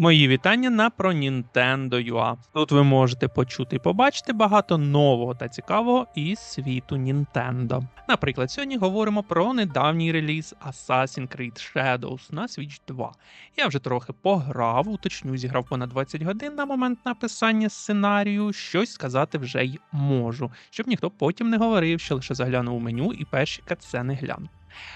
Мої вітання на про Nintendo.ua. Тут ви можете почути і побачити багато нового та цікавого із світу Nintendo. Наприклад, сьогодні говоримо про недавній реліз Assassin's Creed Shadows на Switch 2. Я вже трохи пограв, уточню, зіграв понад 20 годин на момент написання сценарію. Щось сказати вже й можу, щоб ніхто потім не говорив, що лише заглянув у меню і перші катсцени глянув.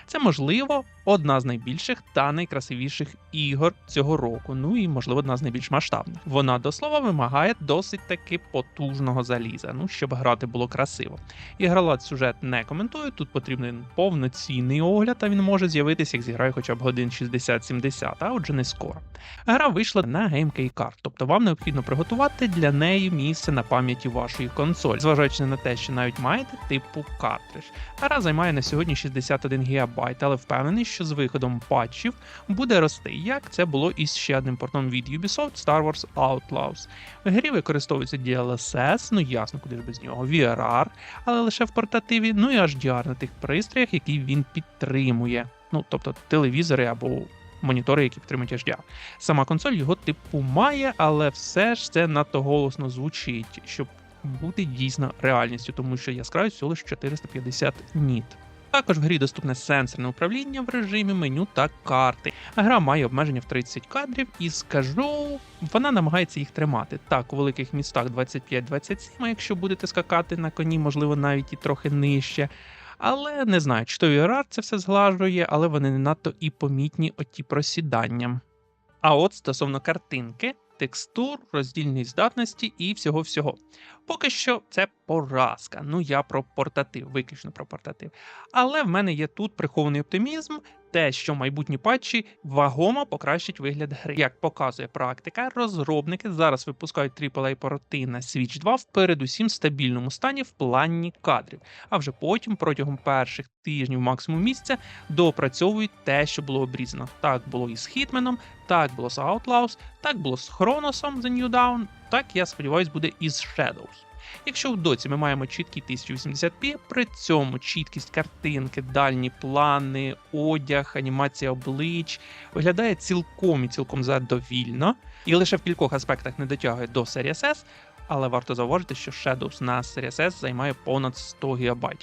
Це можливо одна з найбільших та найкрасивіших ігор цього року. Ну і можливо одна з найбільш масштабних. Вона до слова вимагає досить таки потужного заліза. Ну щоб грати було красиво. Ігралад сюжет не коментую. Тут потрібен повноцінний огляд, а він може з'явитися, як зіграє хоча б годин 60-70, а отже не скоро. Гра вийшла на GameKey Card, тобто вам необхідно приготувати для неї місце на пам'яті вашої консолі, зважаючи на те, що навіть маєте типу картридж. Гра займає на сьогодні 61 ГБ, але впевнений, що з виходом патчів буде рости, як це було із ще одним портом від Ubisoft Star Wars Outlaws. В грі використовується DLSS, ну ясно, куди ж без нього, VRR, але лише в портативі, ну і HDR на тих пристроях, які він підтримує. Ну, тобто телевізори або монітори, які підтримують HDR. Сама консоль його типу має, але все ж це надто голосно звучить, щоб бути дійсно реальністю, тому що яскравість всього лише 450 ніт. Також в грі доступне сенсорне управління в режимі меню та карти. Гра має обмеження в 30 кадрів, і скажу, вона намагається їх тримати. Так, у великих містах 25-27, а якщо будете скакати на коні, можливо, навіть і трохи нижче. Але не знаю, чи то VRR це все зглажує, але вони не надто і помітні оті просіданням. А от стосовно картинки, текстур, роздільної здатності і всього-всього. Поки що це поразка. Ну я про портатив, виключно про портатив. Але в мене є тут прихований оптимізм, те, що майбутні патчі вагомо покращать вигляд гри. Як показує практика, розробники зараз випускають aaa порти на Switch 2 в передусім стабільному стані в плані кадрів, а вже потім протягом перших тижнів максимум місяця доопрацьовують те, що було обрізано. Так було і з Хітменом, так було з Outlaws, так було з Хроносом The New Dawn, так я сподіваюся, буде і з Shadows. Якщо в доці ми маємо чіткий 1080p, при цьому чіткість картинки, дальні плани, одяг, анімація облич виглядає цілком і цілком задовільно, і лише в кількох аспектах не дотягує до Series S, але варто зауважити, що Shadows на Series S займає понад 100 ГБ.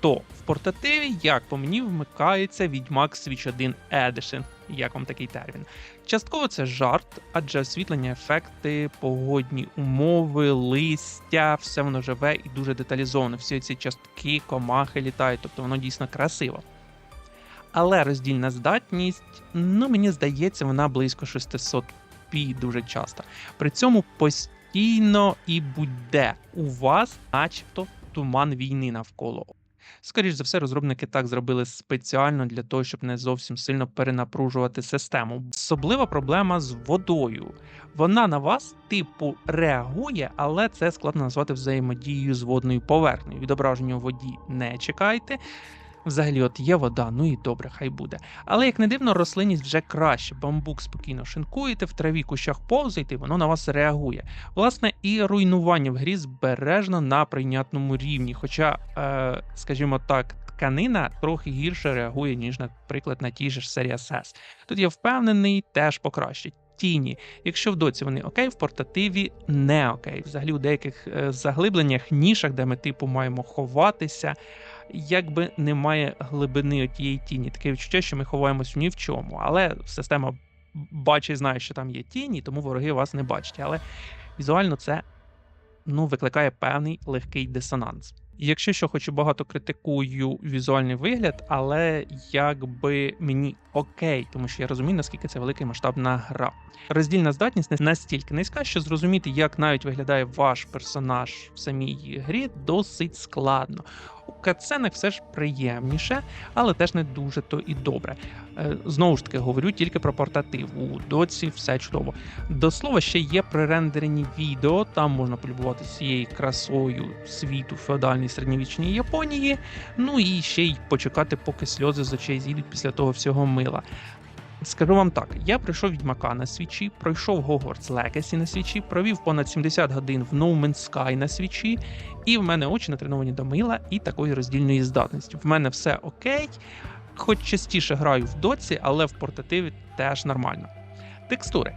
То в портативі, як по мені, вмикається Відьмак Switch 1 Edition, як вам такий термін. Частково це жарт, адже освітлення, ефекти, погодні умови, листя, все воно живе і дуже деталізоване. Всі ці частки, комахи літають, тобто воно дійсно красиво. Але роздільна здатність, ну мені здається, вона близько 600 пі дуже часто. При цьому постійно і будь-де у вас, начебто, туман війни навколо. Скоріш за все, розробники так зробили спеціально для того, щоб не зовсім сильно перенапружувати систему. Особлива проблема з водою. Вона на вас, типу, реагує, але це складно назвати взаємодією з водною поверхнею. Відображення у воді не чекайте. Взагалі, от є вода, ну і добре, хай буде. Але як не дивно, рослинність вже краще. Бамбук спокійно шинкуєте, в траві кущах повзаєте, воно на вас реагує. Власне, і руйнування в грі збережно на прийнятному рівні. Хоча, е, скажімо так, тканина трохи гірше реагує, ніж, наприклад, на ті ж Series S. Тут я впевнений, теж покращить. Тіні, якщо в доці вони окей, в портативі не окей. Взагалі у деяких е, заглибленнях, нішах, де ми типу маємо ховатися, якби немає глибини тієї тіні. Таке відчуття, що ми ховаємось ні в чому. Але система бачить, знає, що там є тіні, тому вороги вас не бачать. Але візуально це ну, викликає певний легкий дисонанс. Якщо що, хочу багато критикую візуальний вигляд, але якби мені окей, тому що я розумію, наскільки це велика масштабна гра. Роздільна здатність не настільки низька, що зрозуміти, як навіть виглядає ваш персонаж в самій грі, досить складно. У катсценах все ж приємніше, але теж не дуже то і добре. Е, знову ж таки, говорю тільки про портатив. У доці все чудово. До слова, ще є пререндерені відео, там можна полюбувати цією красою світу феодальної середньовічної Японії. Ну і ще й почекати, поки сльози з очей зійдуть після того всього мила. Скажу вам так: я пройшов відьмака на свічі, пройшов Hogwarts Legacy на свічі, провів понад 70 годин в No Man's Sky на свічі, і в мене очі натреновані до мила і такої роздільної здатності. В мене все окей, хоч частіше граю в доці, але в портативі теж нормально. Текстури.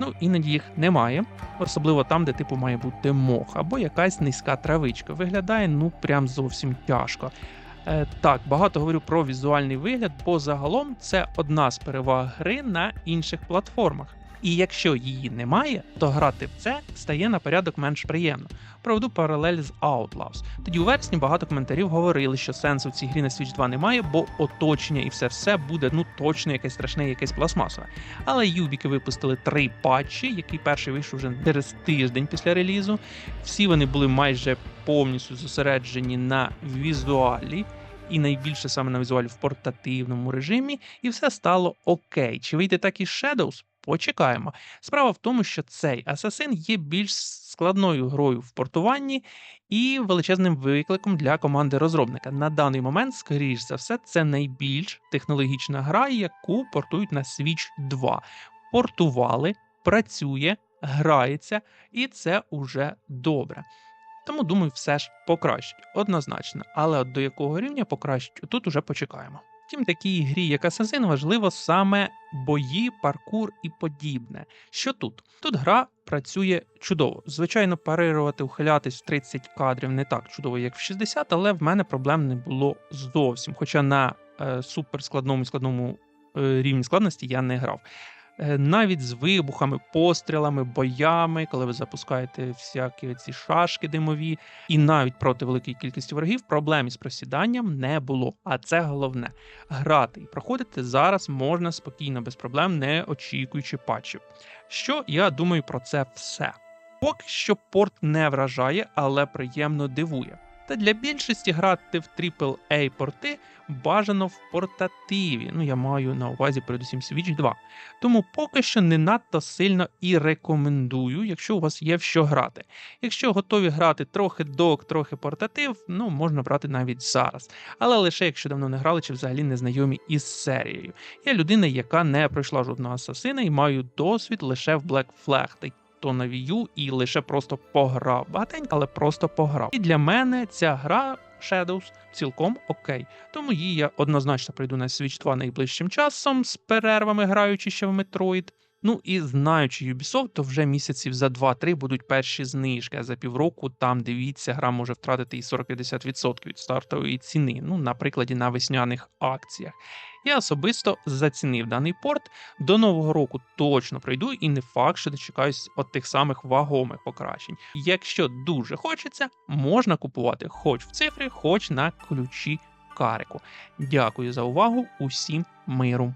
Ну, іноді їх немає, особливо там, де типу має бути мох або якась низька травичка. Виглядає ну прям зовсім тяжко. Е, так, багато говорю про візуальний вигляд, бо загалом це одна з переваг гри на інших платформах. І якщо її немає, то грати в це стає на порядок менш приємно. Проведу паралель з Outlaws. Тоді у вересні багато коментарів говорили, що сенсу в цій грі на Switch 2 немає, бо оточення і все все буде ну точно якесь страшне, якесь пластмасове. Але юбіки випустили три патчі, який перший вийшов вже через тиждень після релізу. Всі вони були майже повністю зосереджені на візуалі. І найбільше саме на візуалі в портативному режимі, і все стало окей. Чи вийде так і Shadows? Почекаємо. Справа в тому, що цей асасин є більш складною грою в портуванні і величезним викликом для команди розробника. На даний момент, скоріш за все, це найбільш технологічна гра, яку портують на Switch 2. Портували, працює, грається, і це уже добре. Тому думаю, все ж покращить, однозначно. Але от до якого рівня покращить, тут уже почекаємо. Втім, такій грі, як Асазин, важливо саме бої, паркур і подібне. Що тут? Тут гра працює чудово. Звичайно, парирувати, ухилятись в 30 кадрів не так чудово, як в 60, але в мене проблем не було зовсім. Хоча на е, суперскладному і складному е, рівні складності я не грав. Е, навіть з вибухами, пострілами, боями, коли ви запускаєте всякі ці шашки димові, і навіть проти великої кількості ворогів проблем із просіданням не було. А це головне грати і проходити зараз можна спокійно, без проблем, не очікуючи патчів. Що я думаю про це все? Поки що порт не вражає, але приємно дивує. Та для більшості грати в AAA порти бажано в портативі. Ну, я маю на увазі, передусім, Switch 2. Тому поки що не надто сильно і рекомендую, якщо у вас є в що грати. Якщо готові грати трохи док, трохи портатив, ну можна брати навіть зараз. Але лише якщо давно не грали чи взагалі не знайомі із серією. Я людина, яка не пройшла жодного асасина і маю досвід лише в Black Flag то на Wii U і лише просто пограв. Багатенько, але просто пограв. І для мене ця гра Shadows цілком окей. Тому її я однозначно прийду на Switch 2 найближчим часом з перервами, граючи ще в Metroid. Ну і знаючи Ubisoft, то вже місяців за 2-3 будуть перші знижки. А за півроку там дивіться, гра може втратити і 40-50% від стартової ціни. Ну, на прикладі на весняних акціях. Я особисто зацінив даний порт. До нового року точно пройду, і не факт, що дочекаюсь от тих самих вагомих покращень. Якщо дуже хочеться, можна купувати хоч в цифрі, хоч на ключі карику. Дякую за увагу, усім миру.